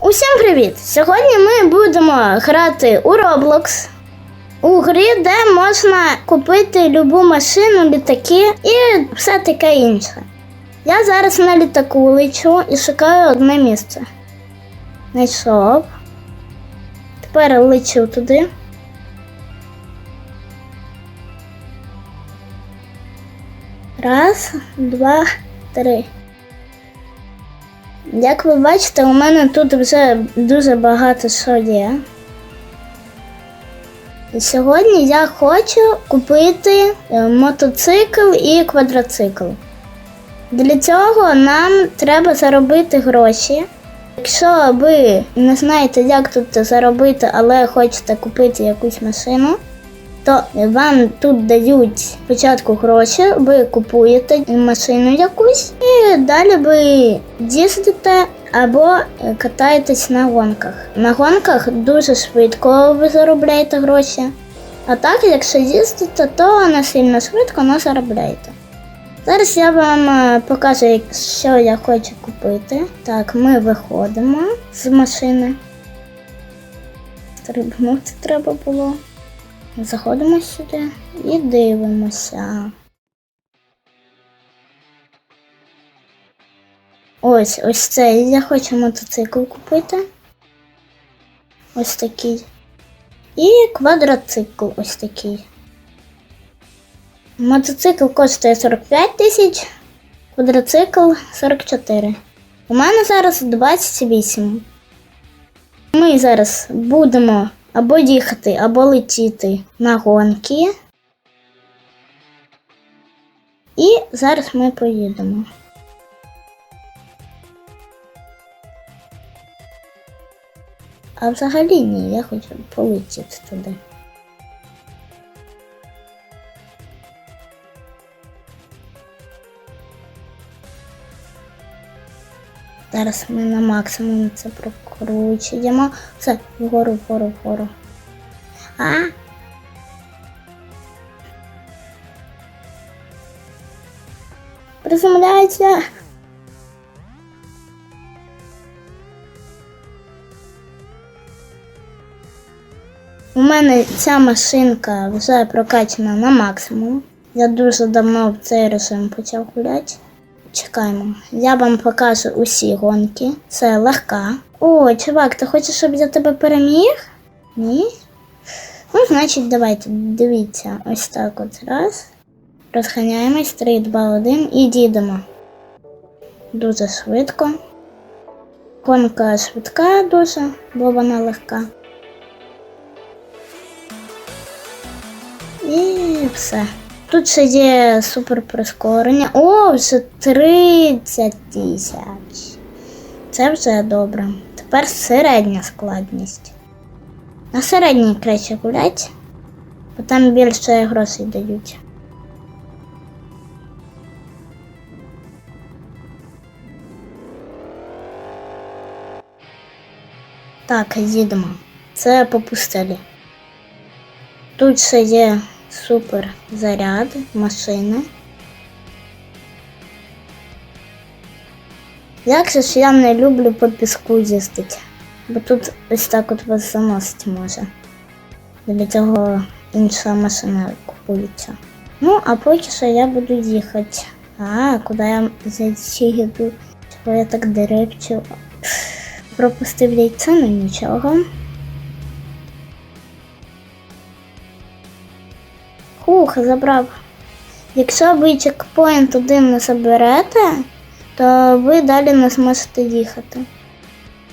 Усім привіт! Сьогодні ми будемо грати у Roblox. У грі, де можна купити любу машину, літаки і все таке інше. Я зараз на літаку лечу і шукаю одне місце. Знайшов. Тепер лечу туди. Раз, два, три. Як ви бачите, у мене тут вже дуже багато що є. Сьогодні я хочу купити е, мотоцикл і квадроцикл. Для цього нам треба заробити гроші. Якщо ви не знаєте, як тут заробити, але хочете купити якусь машину, то вам тут дають спочатку гроші, ви купуєте машину якусь, і далі ви їздите або катаєтесь на гонках. На гонках дуже швидко ви заробляєте гроші. А так, якщо їздите, то не сильно швидко, але заробляєте. Зараз я вам е, покажу, що я хочу купити. Так, ми виходимо з машини. Стрибнути треба було. Заходимо сюди і дивимося. Ось, ось цей. Я хочу мотоцикл купити. Ось такий. І квадроцикл ось такий. Мотоцикл коштує 45 тисяч, квадроцикл 44. У мене зараз 28. Ми зараз будемо або їхати, або летіти на гонки. І зараз ми поїдемо. А взагалі ні, я хочу полетіти туди. Зараз ми на максимум це прокручуємо. Все, вгору, вгору, вгору. А? Приземляється. У мене ця машинка вже прокачана на максимум. Я дуже давно в цей режим почав гуляти. Чекаємо. Я вам покажу усі гонки. Це легка. О, чувак, ти хочеш, щоб я тебе переміг? Ні? Ну, значить, давайте, дивіться, ось так от раз. Розганяємось, 3, 2, 1 і дідемо. Дуже швидко. Гонка швидка дуже, бо вона легка. І все. Тут ще є супер прискорення. О, вже 30 тисяч. Це вже добре. Тепер середня складність. На середній краще гулять, бо там більше грошей дають. Так, їдемо. Це по пустелі. Тут ще є супер заряд, машини. Як же ж я не люблю по піску їздити, бо тут ось так от вас заносить може. Для цього інша машина купується. Ну, а поки що я буду їхати. А, куди я заїду? Чого я так деревчу? Пропустив яйце, ну нічого. Хух, забрав. Якщо ви чекпоінт один не заберете, то ви далі не зможете їхати.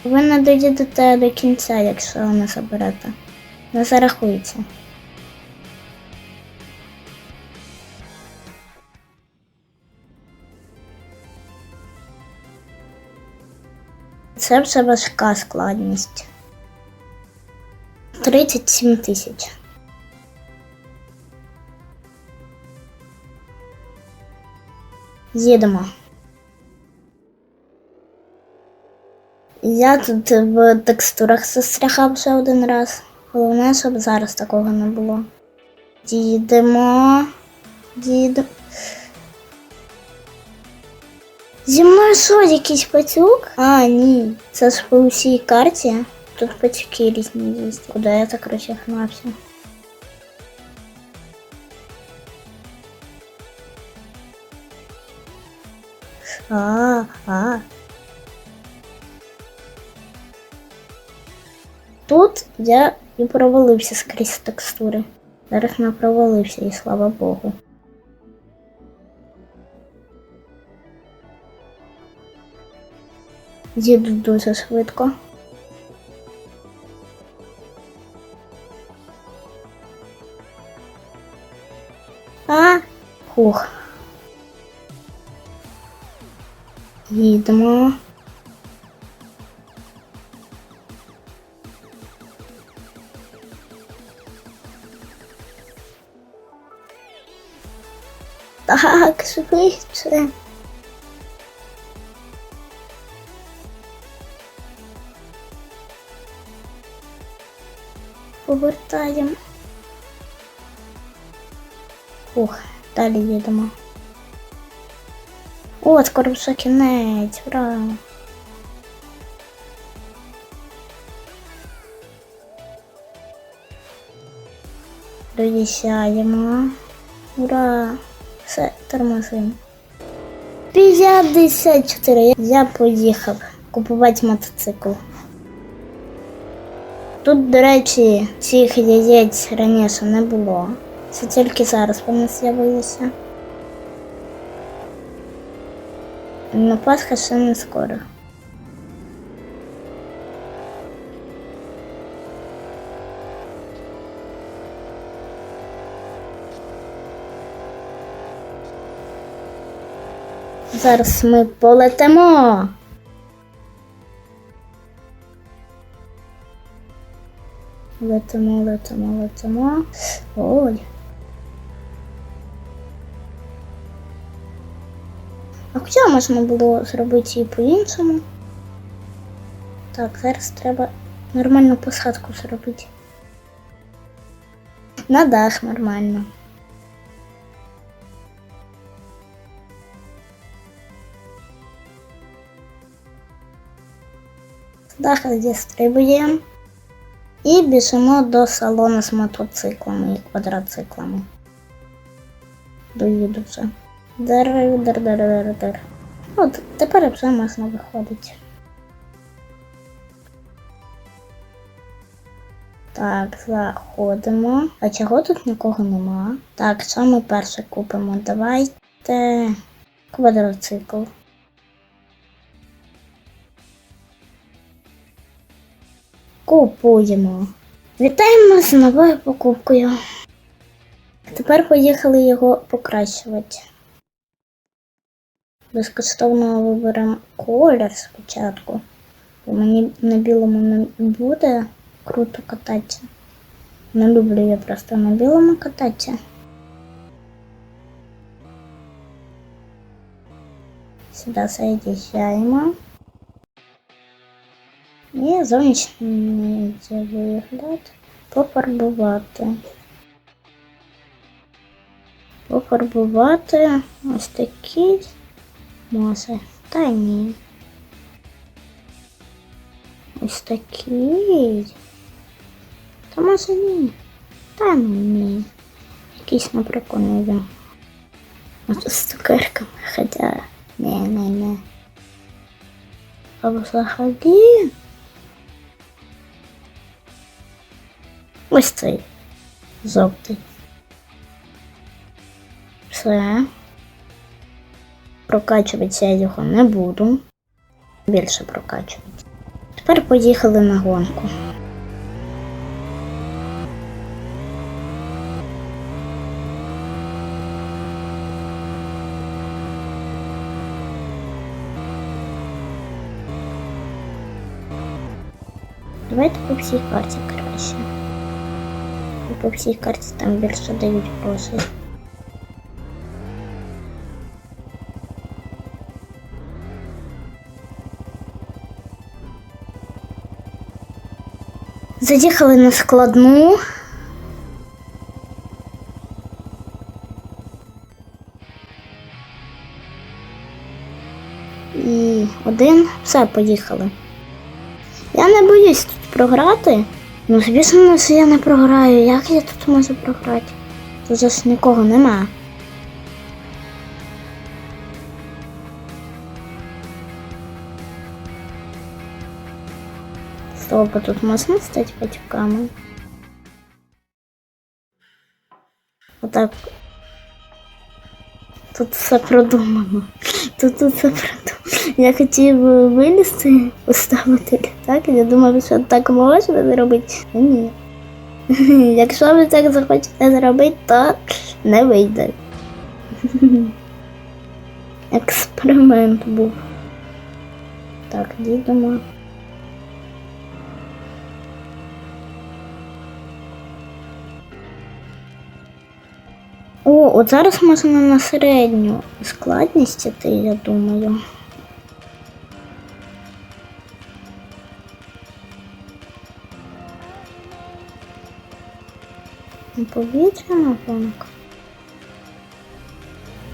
Ви не доїдете до кінця, якщо не заберете. Не зарахується. Це вже важка складність. 37 тисяч. Їдемо. Я тут в текстурах застрягав вже один раз. Головне, щоб зараз такого не було. Їдемо. Їдемо. Зі мною що, якийсь пацюк? А, ні. Це ж по усій карті. Тут пацюки різні є. Куди я так розігнався? А, а. Тут я і провалився скрізь текстури. Зараз не провалився, і слава Богу. Їду дуже швидко. А, хух. Їдемо. Так, швидше. Повертаємо. Ух, далі їдемо. О, скоро вже кінець, ура! Доїжджаємо. Ура! Все, тормозимо. 54. Я поїхав купувати мотоцикл. Тут, до речі, цих яєць раніше не було. Це тільки зараз вони з'явилися. На Пасха ще не скоро. Зараз ми полетимо. Летимо, летимо, летимо. Ой. А хоча можна було зробити і по-іншому. Так, зараз треба нормальну посадку зробити. На дах нормально. Даха зістрибуємо. І біжимо до салону з мотоциклами і квадроциклами. Доїду вже. Дар, дар, дар, дар, дар. От тепер вже можна виходити. Так, заходимо. А чого тут нікого нема? Так, що ми перше купимо? Давайте квадроцикл. Купуємо. Вітаємо з новою покупкою. Тепер поїхали його покращувати. Безкоштовно виберемо колір спочатку. Бо мені на білому не буде круто кататися. Не люблю я просто на білому кататися. Сюди заїжджаємо. І зовнішній вигляд пофарбувати. Пофарбувати ось такі Може. Та ні. Ось такий. Та може ні. Та ну ні. Якийсь наприкольний він. От з цукерками, хоча не, не, не. А взагалі. Ось цей жовтий. Все. Прокачувати я його не буду. Більше прокачувати. Тепер поїхали на гонку. Давайте по всій карті краще. По всій карті там більше дають грошей. Заїхали на складну. І один. Все, поїхали. Я не боюсь тут програти. Ну, звісно, я не програю. Як я тут можу програти? Тут ж нікого нема. Стоп, а тут можна стати патюками? Отак. Тут все продумано. Тут, тут все продумано. Я хотів вилізти, поставити літак. Я думав, що так можна зробити. Ні. Якщо ви так захочете зробити, то не вийде. Експеримент був. Так, їдемо. О, от зараз можна на середню складність іти, я думаю. Повітряна гонка.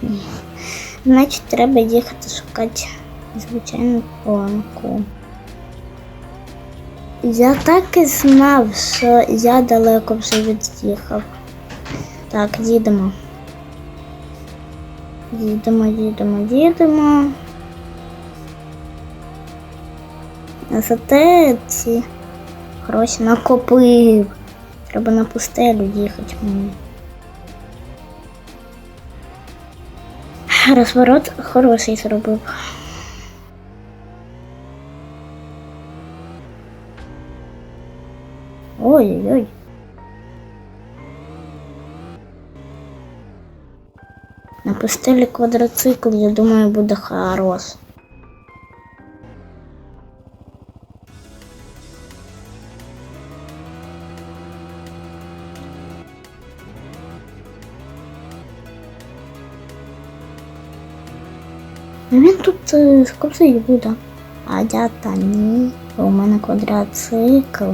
Ні. Значить, треба їхати шукати звичайну гонку. Я так і знав, що я далеко вже від'їхав. Так, їдемо. Їдемо, їдемо, їдемо. Зате ці гроші накопив. Треба на пустелю їхати мені. Розворот хороший зробив. Ой-ой-ой. На квадроцикл, я думаю, буде хорош. Ну, Він тут е, скопсить буде. А я та ні. У мене квадроцикл.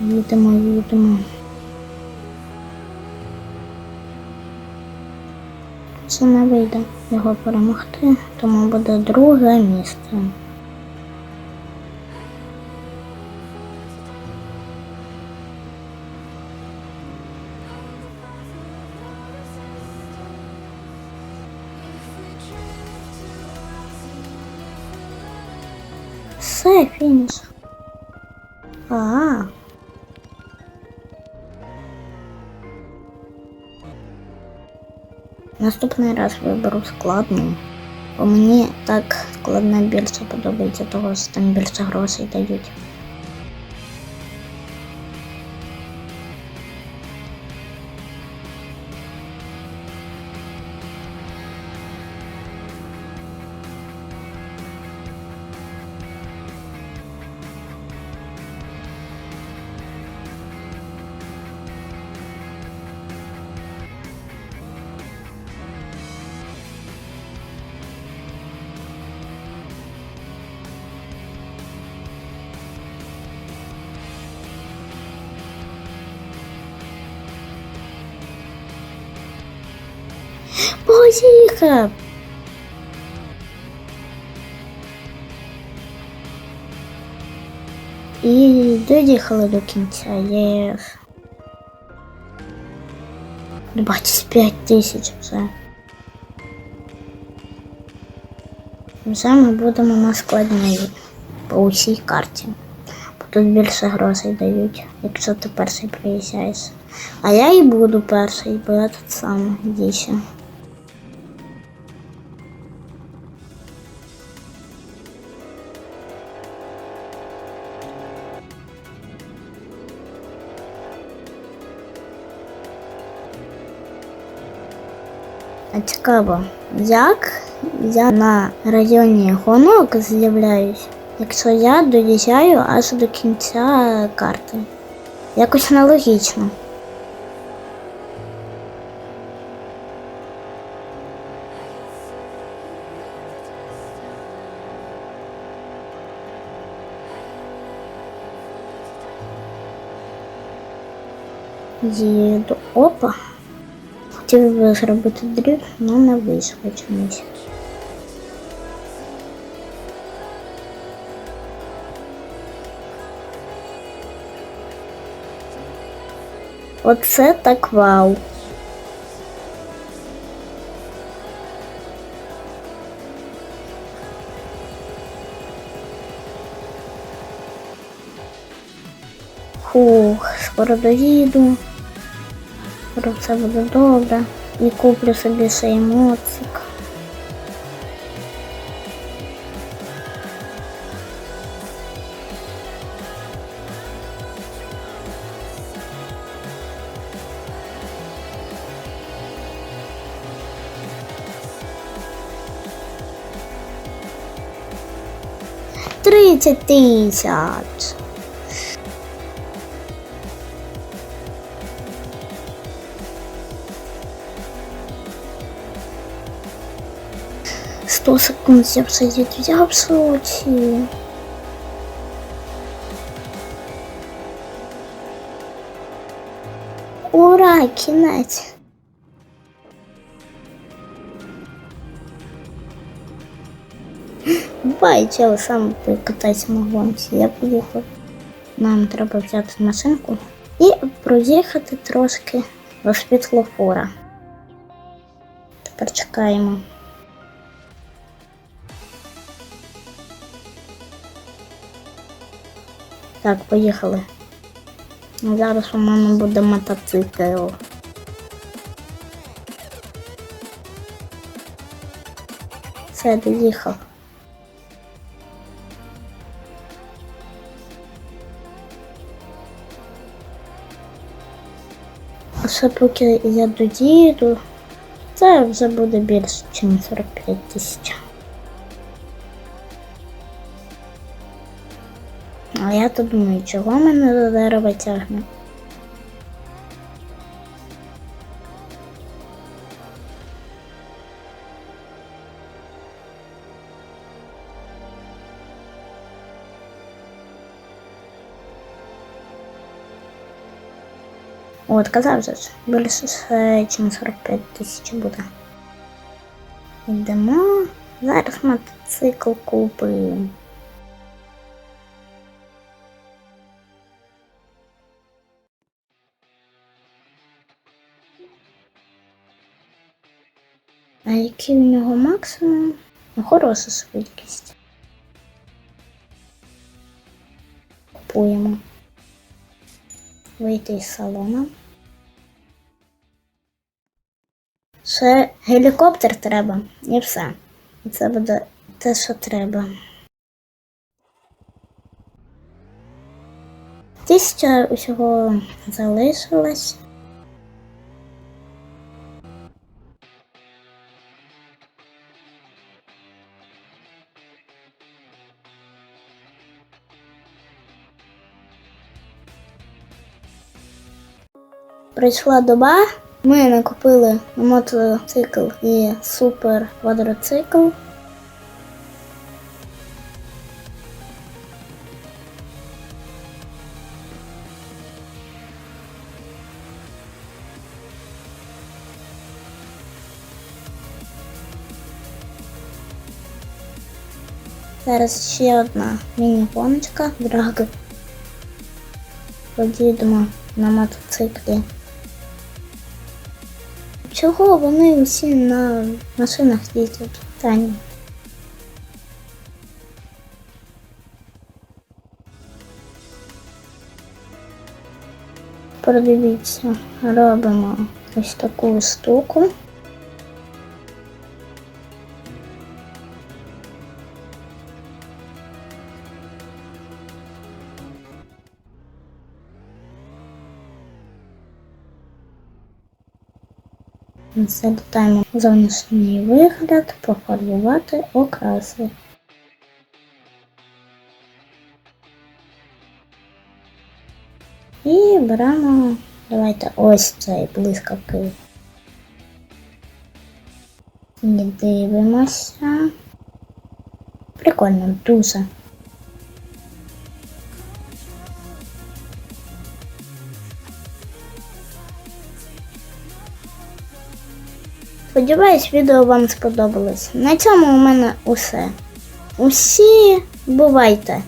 Їдемо, їдемо. Це не вийде його перемогти, тому буде друге місце. Все, фініш. А. Наступний раз виберу складну. Бо мені так складна більше подобається, того що там більше грошей дають. Поїхав! І доїхали до кінця, єс. 25 тисяч вже. Вже ми будемо на складній по усій карті. Бо тут більше грошей дають, якщо ти перший приїжджаєш. А я і буду перший, бо я тут сам дійся. Цікаво, як я на районі гонок з'являюсь, якщо я доїжджаю аж до кінця карти. Якось нелогічно. Їду. Опа. Хотів би зробити дріб, але не вийшло чомусь. Оце так вау. Фух, скоро доїду. Скоро все буде добре. І куплю собі ще емоцик. Тридцять тисяч. Сто секунд я. Я в шоці. Ура, кинать! кінець. Бачила сам покатайся на. Я поїхав. Нам треба взяти машинку і проїхати трошки до світлофора. Тепер чекаємо. Так, поїхали. Зараз у мене буде мотоцикл. Все, доїхав. Ще поки я доїду, це вже буде більше, ніж 45 тисяч. А я то думаю, чого мене до дерева тягне? От, казав же більше ніж 45 тисяч буде. Йдемо. Зараз мотоцикл купимо. А який у нього максимум? Ну, хороша швидкість. Купуємо. Вийти із салону. Ще гелікоптер треба і все. І це буде те, що треба. Тисяча усього залишилось. Прийшла доба, ми накупили мотоцикл і супер квадроцикл. Зараз ще одна міні-гоночка, драги. Поїдемо на мотоциклі. Чого вони всі на машинах їздять? Тані. Продивіться, робимо ось таку штуку. Задатаємо зовнішній вигляд, пофарбувати окраси. І беремо, давайте ось цей блискавки. І дивимося. Прикольно, дуже. Сподіваюсь, відео вам сподобалось. На цьому у мене усе. Усі бувайте!